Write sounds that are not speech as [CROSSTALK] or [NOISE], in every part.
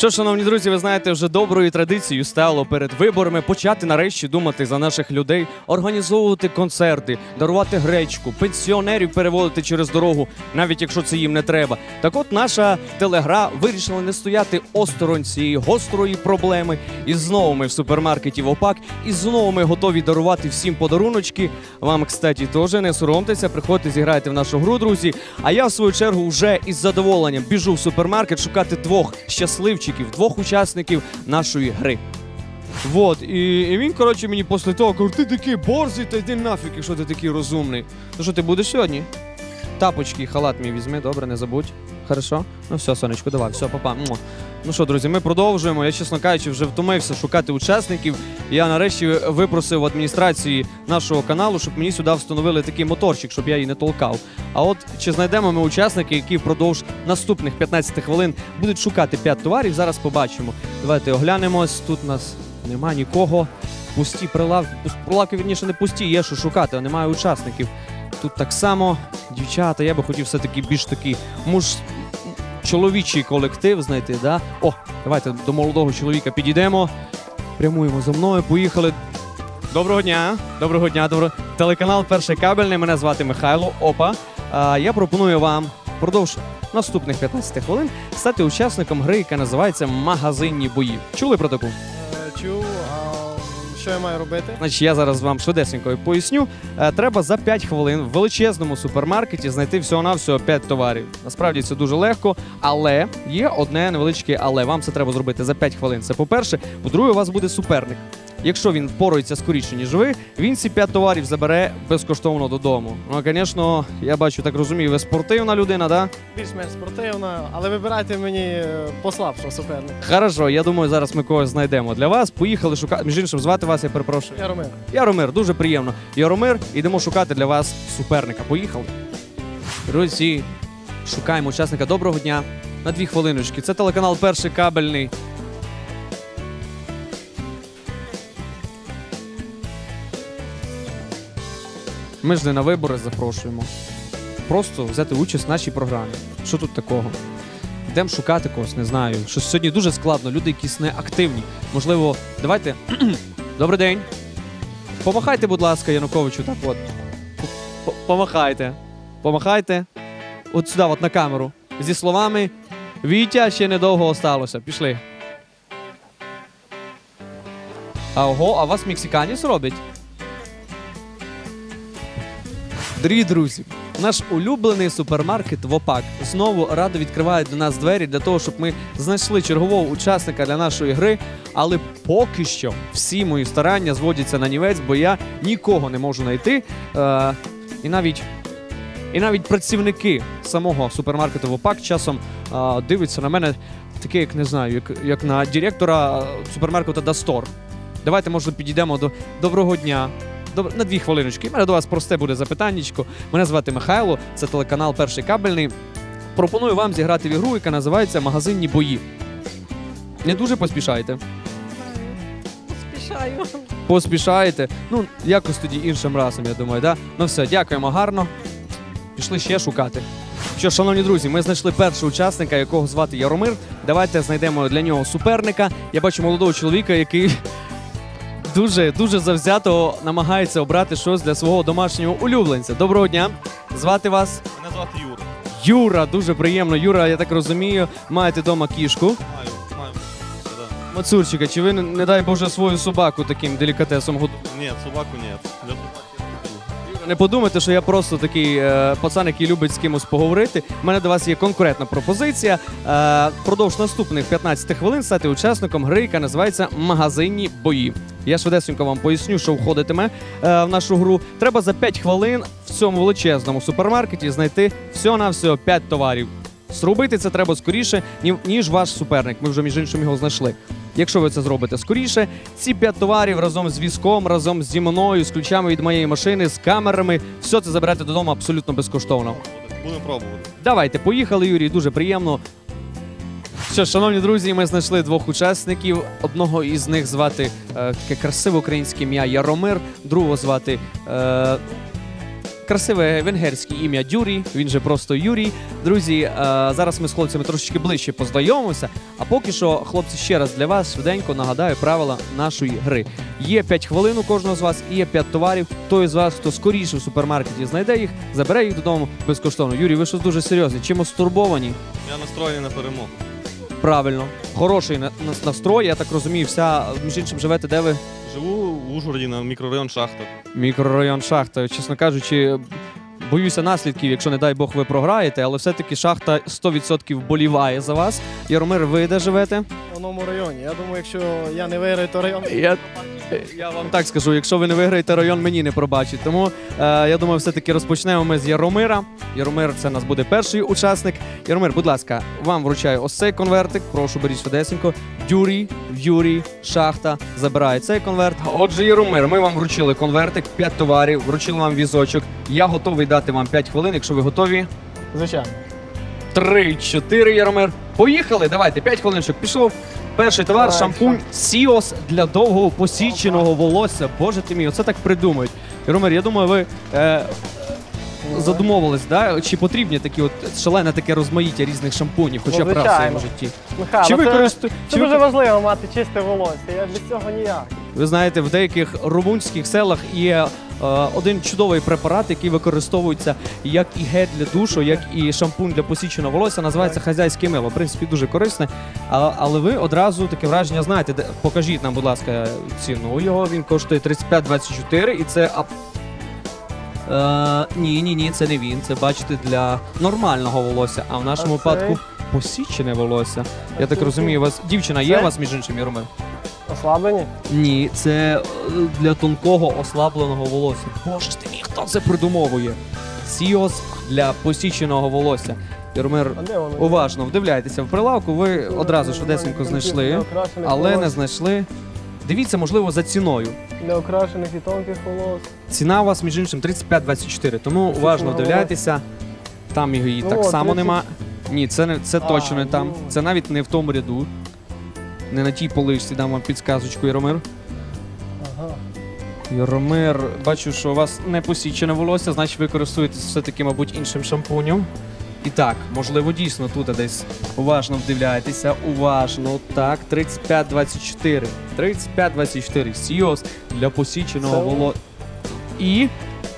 Що, шановні друзі, ви знаєте, вже доброю традицією стало перед виборами почати нарешті думати за наших людей, організовувати концерти, дарувати гречку, пенсіонерів переводити через дорогу, навіть якщо це їм не треба. Так от наша телегра вирішила не стояти осторонь цієї гострої проблеми. І знову ми в супермаркеті ВОПАК, і знову ми готові дарувати всім подаруночки. Вам, кстати, теж не соромтеся, приходьте, зіграйте в нашу гру, друзі. А я в свою чергу вже із задоволенням біжу в супермаркет шукати двох щасливчиків, двох учасників нашої гри. Вот, і, і він, коротше, мені після того каже, ти такий борзий, та йди нафіг, якщо ти такий розумний. Ну що, ти будеш сьогодні? Тапочки, і халат мій візьми, добре, не забудь. Хорошо? Ну все, сонечко, давай, все, папа. Муа. Ну що, друзі, ми продовжуємо. Я, чесно кажучи, вже втомився шукати учасників. Я нарешті випросив адміністрації нашого каналу, щоб мені сюди встановили такий моторчик, щоб я її не толкав. А от чи знайдемо ми учасники, які впродовж наступних 15 хвилин будуть шукати 5 товарів, зараз побачимо. Давайте оглянемось. Тут нас нема нікого. Пусті прилавки, прилавки, вірніше, не пусті, є що шукати, а немає учасників. Тут так само, дівчата, я би хотів все-таки більш такий муж чоловічий колектив знайти. Да? О, давайте до молодого чоловіка підійдемо. Прямуємо за мною, поїхали. Доброго дня, доброго дня, добро... телеканал Перший кабельний. Мене звати Михайло. Опа. А, я пропоную вам впродовж наступних 15 хвилин стати учасником гри, яка називається Магазинні бої. Чули про таку? Е, Чув, що я маю робити? Значить, я зараз вам швидесенько поясню. Е, Треба за 5 хвилин в величезному супермаркеті знайти всього-навсього 5 товарів. Насправді це дуже легко, але є одне невеличке але. Вам це треба зробити за 5 хвилин. Це по-перше. По-друге, у вас буде суперник. Якщо він впорається скоріше, ніж ви, він ці 5 товарів забере безкоштовно додому. Ну, звісно, я бачу, так розумію, ви спортивна людина, да? Більш-менш спортивна, але вибирайте мені е, послабшого суперника. Хорошо, я думаю, зараз ми когось знайдемо для вас. Поїхали шукати. Між іншим, звати вас, я перепрошую. Яромир. Яромир, дуже приємно. Яромир, ідемо шукати для вас суперника. Поїхали. Друзі, шукаємо учасника. Доброго дня. На дві хвилиночки. Це телеканал Перший кабельний. Ми ж не на вибори запрошуємо. Просто взяти участь в нашій програмі. Що тут такого? Йдемо шукати когось, не знаю. Щось сьогодні дуже складно. Люди якісь неактивні. Можливо, давайте. [CLEARS THROAT] Добрий день. Помахайте, будь ласка, Януковичу, так от. Помахайте. Помахайте. От сюди, от на камеру. Зі словами Вітя ще недовго осталося. Пішли. А ого, а вас мексиканець робить? Дорогі друзі, наш улюблений супермаркет ВОПАК знову радо відкриває до нас двері для того, щоб ми знайшли чергового учасника для нашої гри. Але поки що всі мої старання зводяться на нівець, бо я нікого не можу знайти. Е, і навіть і навіть працівники самого супермаркету ВОПАК часом е, дивляться на мене таке, як не знаю, як, як на директора е, супермаркету Дастор. Давайте, може, підійдемо до доброго дня. Добре, на дві хвилиночки. У мене до вас просте буде запитаннячко. Мене звати Михайло, це телеканал Перший кабельний. Пропоную вам зіграти в ігру, яка називається Магазинні бої. Не дуже поспішайте. Поспішаю. Поспішаєте. Ну, якось тоді іншим разом, я думаю, да? Ну все, дякуємо гарно. Пішли ще шукати. Що, шановні друзі, ми знайшли першого учасника, якого звати Яромир. Давайте знайдемо для нього суперника. Я бачу молодого чоловіка, який дуже дуже завзято намагається обрати щось для свого домашнього улюбленця. Доброго дня. Звати вас Мене звати Юра. Юра. Дуже приємно. Юра, я так розумію, маєте вдома кішку. Маю, маю. Да. Мацурчика, чи ви, не дай Боже, свою собаку таким делікатесом годуєте? Нет, собаку нет. Для собаки я люблю. Не подумайте, що я просто такий е, пацан, який любить з кимось поговорити. У мене до вас є конкретна пропозиція. Е, впродовж наступних 15 хвилин стати учасником гри, яка називається Магазинні бої. Я швидесенько вам поясню, що входитиме е, в нашу гру. Треба за 5 хвилин в цьому величезному супермаркеті знайти всього-навсього 5 товарів. Зробити це треба скоріше, ніж ваш суперник. Ми вже між іншим його знайшли. Якщо ви це зробите скоріше, ці п'ять товарів разом з візком, разом зі мною, з ключами від моєї машини, з камерами, все це заберете додому абсолютно безкоштовно. Будемо пробувати. Давайте, поїхали, Юрій. Дуже приємно. Що, шановні друзі, ми знайшли двох учасників. Одного із них звати е, таке красиве українське ім'я Яромир, другого звати е, красиве венгерське ім'я Дюрі, він же просто Юрій. Друзі, е, зараз ми з хлопцями трошечки ближче познайомимося. А поки що, хлопці, ще раз для вас швиденько нагадаю правила нашої гри. Є 5 хвилин у кожного з вас і є 5 товарів. Той з вас, хто скоріше в супермаркеті знайде їх, забере їх додому безкоштовно. Юрій, ви щось дуже серйозні. Чимось стурбовані? Я настроєний на перемогу. Правильно, хороший на- на- настрой. Я так розумію, вся між іншим живете, де ви? Живу в Ужгороді на мікрорайон Шахта. Мікрорайон шахта. Чесно кажучи, боюся наслідків, якщо не дай Бог ви програєте, але все-таки шахта 100% боліває за вас. Яромир, ви де живете? В районі. Я думаю, якщо я не виграю, то район. Я, я вам так скажу, якщо ви не виграєте, район мені не пробачить. Тому е, я думаю, все-таки розпочнемо ми з Яромира. Яромир, це у нас буде перший учасник. Яромир, будь ласка, вам вручаю ось цей конвертик. Прошу беріть швидесенько. Дюрій, Юрій, шахта забирає цей конверт. Отже, Яромир, ми вам вручили конвертик, 5 товарів, вручили вам візочок. Я готовий дати вам 5 хвилин, якщо ви готові. Звичайно. Три, чотири, Яромир. Поїхали. Давайте, п'ять хвилиночок. Пішов. Перший товар шампунь Сіос для довгого посіченого волосся. Боже ти мій, оце так придумають. Яромир, я думаю, ви е, задумовувались, да? чи потрібні такі от шалене таке розмаїття різних шампунів, хоча б раз в своєму житті. Михайло, Чи ви це, користу... це чи ви... дуже важливо мати чисте волосся. Я без цього ніяк. ви знаєте, в деяких румунських селах є один чудовий препарат, який використовується як і гель для душу, як і шампунь для посіченого волосся. Називається хазяйське мило. В принципі, дуже корисне. А, але ви одразу таке враження знаєте. Де, покажіть нам, будь ласка, ціну його. Він коштує 35,24 і це. Е, ні, ні, ні, це не він. Це бачите для нормального волосся. А в нашому випадку посічене волосся. Я так розумію, у вас дівчина є у вас між іншим, Яромир? Ослаблені? Ні, це е, для тонкого ослабленого волосся. Боже ж ти мій, хто це придумовує? Сіос для посіченого волосся. Ярмир, вони? уважно вдивляйтеся в прилавку, ви одразу швидесенько знайшли, але не знайшли. Дивіться, можливо, за ціною. Неокрашених і тонких волос. Ціна у вас, між іншим, 35-24, тому уважно вдивляйтеся. Там її Ну, так само нема. Ні, це не це точно не там. ну. Це навіть не в тому ряду. Не на тій поличці дам вам підсказочку, Яромир. Ага. Яромир, бачу, що у вас не посічене волосся, значить ви користуєтесь все-таки, мабуть, іншим шампунем. І так, можливо, дійсно тут десь уважно вдивляєтеся. Уважно. Так, 35-24. 35-24. Сіос для посіченого Це- волосся. І.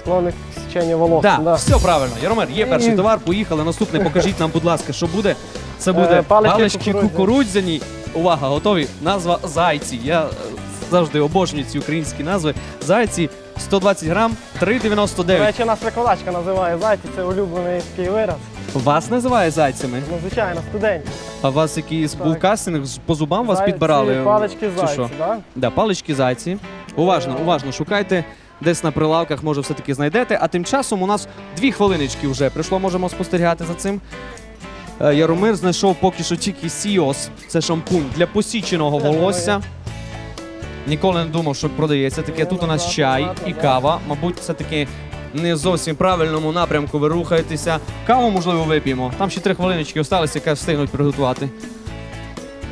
Склонних к січенню волос. Так, да. все правильно. Яромир, є перший товар, поїхали. Наступний покажіть нам, будь ласка, що буде. Це буде Е, палички кукурудзяні. Увага, готові. Назва зайці. Я е, завжди обожнюю ці українські назви. Зайці 120 грам, До 3,99. речі, нас викладачка називає зайці, це улюблений такий вираз. Вас називає зайцями, Ну, звичайно, студентів. а вас якийсь Так. був кастинг, з- по зубам вас Зайці, підбирали. Палички Чи зайці, що? да? Да, палички зайці. Уважно, Е. уважно шукайте. Десь на прилавках, може, все-таки знайдете. А тим часом у нас дві хвилиночки вже прийшло, можемо спостерігати за цим. Е, Яромир знайшов поки що тільки Сіос. Це шампунь для посіченого волосся. Ніколи не думав, що продається таке. Тут у нас чай і кава. Мабуть, це таки не зовсім правильному напрямку ви рухаєтеся. Каву, можливо, вип'ємо. Там ще три хвилиночки осталися, яка встигнуть приготувати.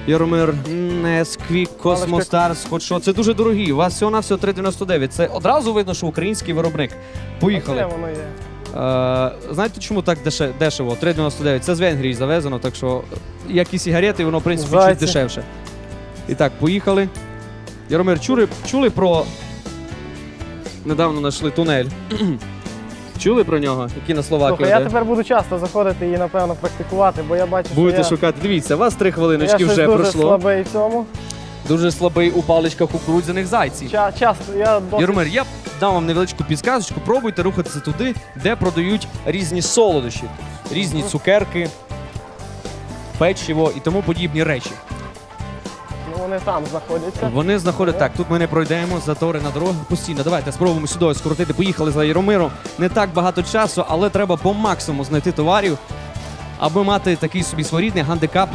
Яромир, Несквік, Космостарс, хоч що. Це дуже дорогі. У вас всього на всього 3,99. Це одразу видно, що український виробник. Поїхали. Е, знаєте, чому так деше- дешево? 3,99. Це з Венгрії завезено, так що як і сигарети, воно в принципі чуть дешевше. І так, поїхали. Яромир, чули, чули про. Недавно знайшли тунель. [CLEARS THROAT] чули про нього, який на Словакію? Слухай, я тепер буду часто заходити і, напевно, практикувати, бо я бачу, Будете що я, шукати. Дивіться, у вас три я хвилиночки щось вже дуже пройшло. слабий в цьому. Дуже слабий у паличках кукурудзяних зайців. Ча- часто, я досить... Яромир, я дам вам невеличку підсказочку. Пробуйте рухатися туди, де продають різні солодощі, різні цукерки, печиво і тому подібні речі. Ну, вони там знаходяться. Вони знаходять так. Тут ми не пройдемо затори на дорогах постійно. Давайте спробуємо сюди скоротити. Поїхали за Яромиром. Не так багато часу, але треба по максимуму знайти товарів, аби мати такий собі своєрідний гандикап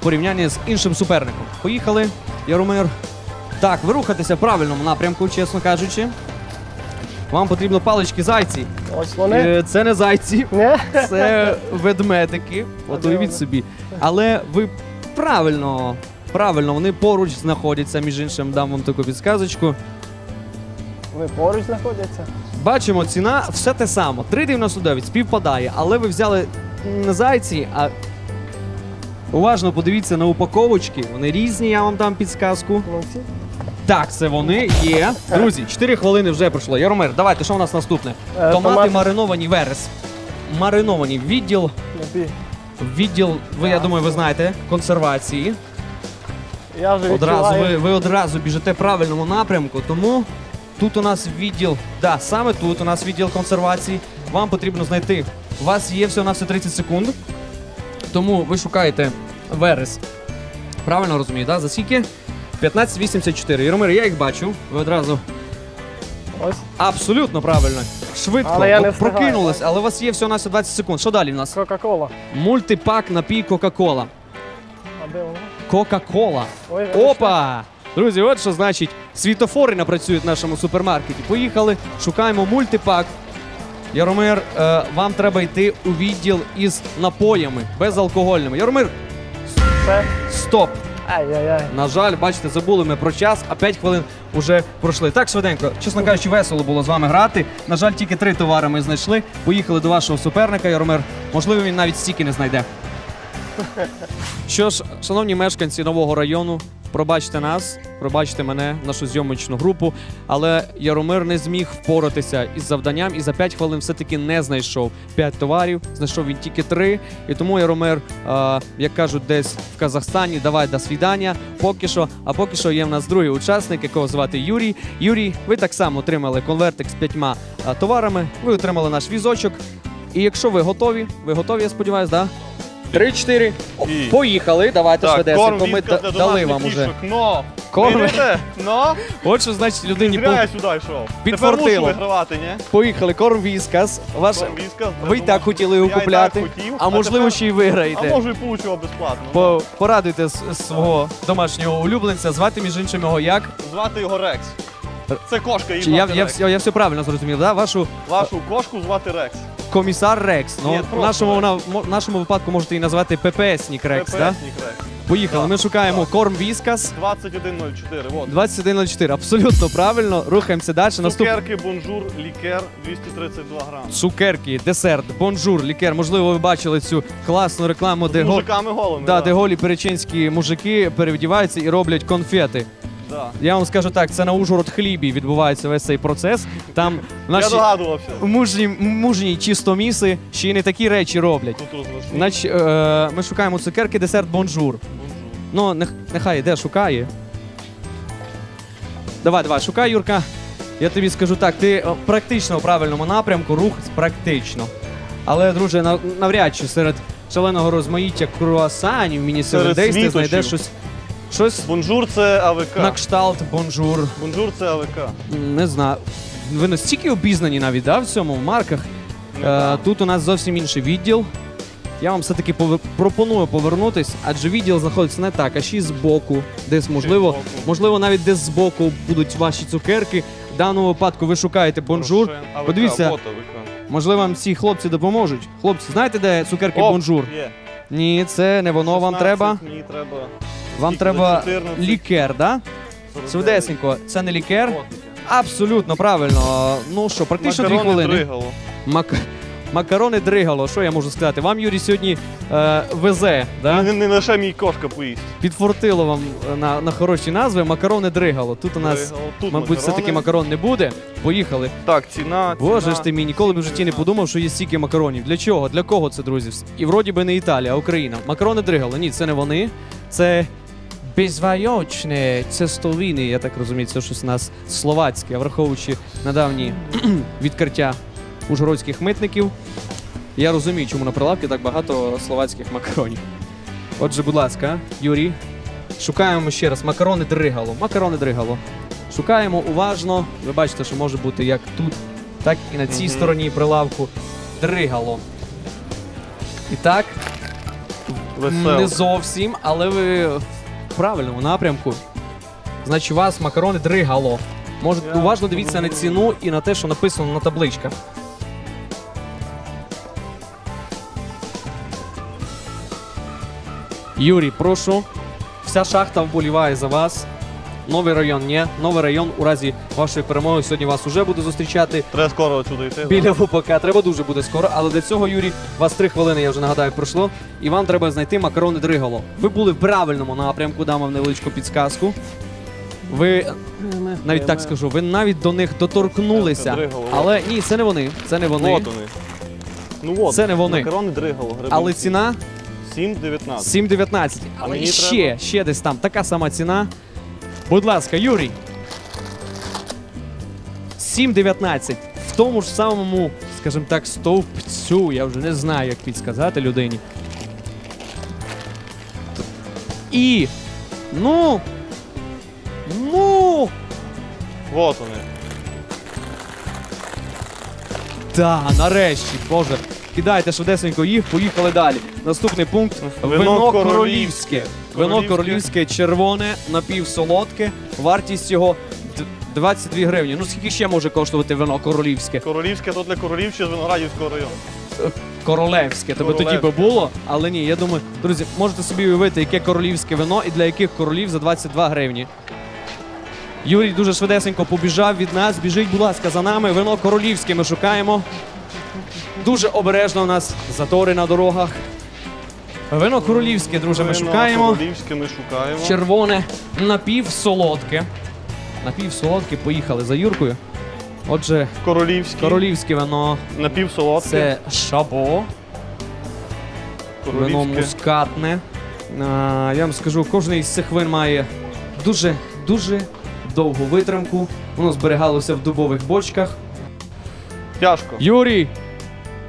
в порівнянні з іншим суперником. Поїхали, Яромир. Так, ви рухатеся в правильному напрямку, чесно кажучи. Вам потрібно палички зайці. Ось вони. Е, Це не зайці, Ні? це ведмедики. От уявіть собі. Але ви правильно, правильно, вони поруч знаходяться, між іншим, дам вам таку підсказочку. Вони поруч знаходяться. Бачимо, ціна все те саме. 3,99 співпадає, але ви взяли не зайці, а уважно подивіться на упаковочки. Вони різні, я вам дам підсказку. Ну, ці. Так, це вони є. Друзі, 4 хвилини вже пройшло. Яромир, давайте, що у нас наступне? Е, Томати томати. мариновані верес. Мариновані відділ. Відділ, ви, я думаю, ви знаєте, консервації. Я вже Одразу відчуваю. ви, ви одразу біжите в правильному напрямку, тому тут у нас відділ, да, саме тут у нас відділ консервації. Вам потрібно знайти. У вас є всього на все 30 секунд. Тому ви шукаєте верес. Правильно розумію, да? За скільки? 15.84. Яромир, я їх бачу. Ви одразу Ось. абсолютно правильно. Швидко Але я не встигаю. прокинулись, але у вас є всього на все 20 секунд. Що далі в нас? Кока-кола. Мультипак напій Кока-Кола. А де воно? Кока-Кола. Ой. Опа! Друзі, от що значить світофори напрацюють в нашому супермаркеті. Поїхали, шукаємо мультипак. Яромир, е, вам треба йти у відділ із напоями безалкогольними. Яромир, Все. стоп! Ай-яй-яй. На жаль, бачите, забули ми про час, а 5 хвилин вже пройшли. Так швиденько, чесно кажучи, весело було з вами грати. На жаль, тільки три товари ми знайшли. Поїхали до вашого суперника, Яромир. Можливо, він навіть стільки не знайде. [LAUGHS] Що ж, шановні мешканці нового району, пробачте нас, пробачте мене, нашу зйомочну групу. Але Яромир не зміг впоратися із завданням і за 5 хвилин все-таки не знайшов 5 товарів. Знайшов він тільки 3. І тому Яромир, е, як кажуть, десь в Казахстані, давай до свідання. Поки що, а поки що є в нас другий учасник, якого звати Юрій. Юрій, ви так само отримали конвертик з п'ятьма товарами. Ви отримали наш візочок. І якщо ви готові, ви готові, я сподіваюся, да? Три-чотири. І- Поїхали. Давайте Так, швидесенько. корм Ми віска да- для дали домашніх вам уже. кішок. Но! Корм. Но! От що значить людині Зря по... я сюди йшов. Підфартило. Мушу вигравати, ні? поїхали. Корм віскас. Ваш... Корм віска для Ви і так хотіли його Я і так купляти, хотів, а можливо тепер- ще й А виграєте. може і получу його безплатно. По... Порадуйте с- свого домашнього улюбленця. Звати між іншим його як? Звати його Рекс. Це кошка, її Чи я, звати я, Рекс. вс- я все правильно зрозумів, да? Вашу Вашу кошку звати Рекс. Комісар Рекс. Ну, Ні, в просто нашому, Рекс. в нашому випадку можете і назвати ППСник Рекс, да? ППСник Рекс. Поїхали. Так, Ми шукаємо так. корм віскас. 2104, вот. 2104. Абсолютно правильно. Рухаємося далі. Наступ... Цукерки, бонжур, лікер, 232 грам. Цукерки, десерт, бонжур, лікер. Можливо, ви бачили цю класну рекламу, де, З го... мужиками голими. да, де голі перечинські мужики перевдіваються і роблять конфети. Я вам скажу так, це на Ужгород хлібі відбувається весь цей процес. Там Я догадувався. мужні, мужні чистоміси ще й не такі речі роблять. Розношу. Значить, е, ми шукаємо цукерки, десерт, бонжур. Ну, нех- нехай іде, шукає. Давай, давай, шукай, Юрка. Я тобі скажу так, ти о, практично в правильному напрямку, рух практично. Але, друже, нав- навряд чи серед шаленого розмаїття круасанів, міні-селедей ти світочів. знайдеш щось, щось Бонжур це АВК. на кшталт, бонжур. Бонжур це АВК. Не знаю. Ви настільки обізнані навіть да, в цьому в марках. Е, тут у нас зовсім інший відділ. Я вам все-таки пове- пропоную повернутись, адже відділ знаходиться не так, а ще й збоку. Десь, можливо, збоку. можливо, навіть десь збоку будуть ваші цукерки. В даному випадку ви шукаєте бонжур. АВК, Подивіться. вот АВК. Можливо, вам ці хлопці допоможуть. Хлопці, знаєте, де цукерки Оп, бонжур? Є. Ні, це не воно вам 16, треба. Мені треба. Вам треба лікер, да? 49. Це не лікер. Абсолютно правильно. Ну що, практично дві хвилини. Мак... Макарони дригало, що я можу сказати? Вам Юрій сьогодні е, везе, да? Не, не лише мій кошка поїсть. підфортило вам е, на, на хороші назви. Макарони дригало. Тут у нас, Дригало. Тут мабуть, макарони. все-таки макарон не буде. Поїхали. Так, ціна. Боже ціна. ж ти мій, ніколи б в житті не подумав, що є стільки макаронів. Для чого? Для кого це, друзі? І вроді би не Італія, а Україна. Макарони дригало. Ні, це не вони. Це безвайочне цестовини, я так розумію, це щось у нас словацьке, враховуючи недавні [CLEARS THROAT] відкриття ужгородських митників. Я розумію, чому на прилавці так багато словацьких макаронів. Отже, будь ласка, Юрій, шукаємо ще раз макарони дригало. Макарони дригало. Шукаємо уважно. Ви бачите, що може бути як тут, так і на цій стороні прилавку дригало. І так, Весело. не зовсім, але ви в правильному напрямку. Значить, у вас макарони дригало. Може, уважно дивіться на ціну і на те, що написано на табличках. Юрій, прошу. Вся шахта вболіває за вас. Новий район ні. Новий район у разі вашої перемоги сьогодні вас уже буде зустрічати Треба скоро отсюди йти. біля ВПК. Треба дуже буде скоро. Але для цього, Юрій, у вас три хвилини, я вже нагадаю, пройшло. І вам треба знайти макарони Дригало. Ви були в правильному напрямку, дам вам невеличку підсказку. Ви навіть так скажу, ви навіть до них доторкнулися. Але ні, це не вони. Це не вони. Вот вони. Ну от. Це не вони. Макарони дригало. Але ціна 7,19. 7,19. Але мені ще, треба? ще десь там така сама ціна. Будь ласка, Юрій. 7,19. В тому ж самому, скажімо так, стовпцю. Я вже не знаю, як підсказати людині. І. Ну. Ну. Вот вони. Та, нарешті, Боже. Кидайте швидесенько їх, поїхали далі. Наступний пункт Вино вино королівське. королівське. Вино Королівське. червоне, напівсолодке. Вартість його 22 гривні. Ну скільки ще може коштувати вино королівське? Королівське то для королів чи з Виноградівського району. Королевське. Тебе тоді би було, але ні, я думаю, друзі, можете собі уявити, яке королівське вино і для яких королів за 22 гривні. Юрій дуже швидесенько побіжав від нас. Біжіть, будь ласка, за нами. Вино королівське ми шукаємо. Дуже обережно у нас затори на дорогах. Вино королівське, друже, ми Вино шукаємо. Королівське ми шукаємо. Червоне напівсолодке. Напівсолодке, поїхали за Юркою. Отже, Королівське. королівське вино Напівсолодке. це шабо. Вино мускатне. А, я вам скажу, кожен із цих вин має дуже дуже довгу витримку. Воно зберігалося в дубових бочках. Тяжко. Юрій.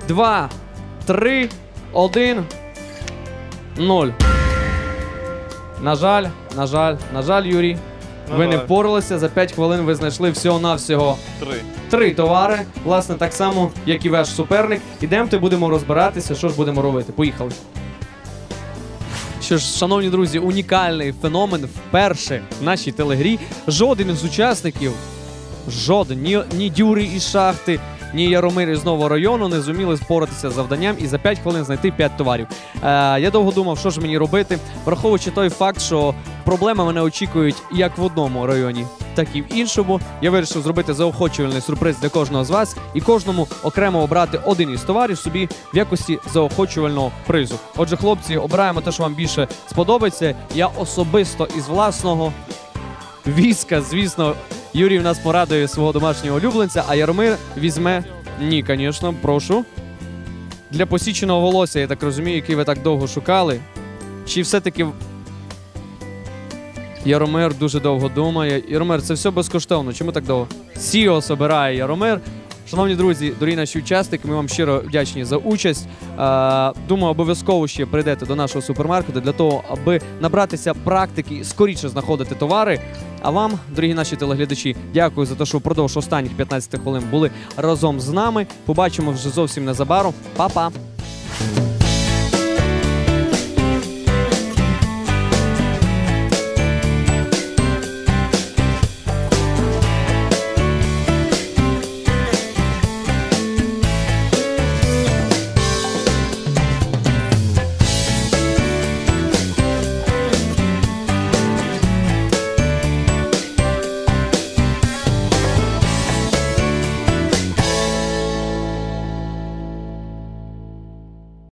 Два, три, один, нуль. На жаль, на жаль, на жаль, Юрій. На ви не впоралися. За 5 хвилин ви знайшли всього-навсього Три. три товари. Власне, так само, як і ваш суперник. Ідемте, будемо розбиратися, що ж будемо робити. Поїхали. Що ж, шановні друзі, унікальний феномен вперше в нашій телегрі. Жоден із учасників, жоден, ні, ні Дюри із шахти, ні Яромир із нового району не зуміли споратися з завданням і за 5 хвилин знайти 5 товарів. Е, я довго думав, що ж мені робити, враховуючи той факт, що проблеми мене очікують як в одному районі, так і в іншому. Я вирішив зробити заохочувальний сюрприз для кожного з вас і кожному окремо обрати один із товарів собі в якості заохочувального призу. Отже, хлопці, обираємо те, що вам більше сподобається. Я особисто із власного віска, звісно, Юрій в нас порадує свого домашнього улюбленця, а Яромир візьме. Ні, звісно, прошу. Для посіченого волосся, я так розумію, який ви так довго шукали. Чи все-таки Яромир дуже довго думає. Яромир, це все безкоштовно. Чому так довго? Сіо собирає Яромир. Шановні друзі, дорогі наші учасники, ми вам щиро вдячні за участь. Думаю, обов'язково ще прийдете до нашого супермаркету для того, аби набратися практики і скоріше знаходити товари. А вам, дорогі наші телеглядачі, дякую за те, що впродовж останніх 15 хвилин були разом з нами. Побачимо вже зовсім незабаром. Па-па!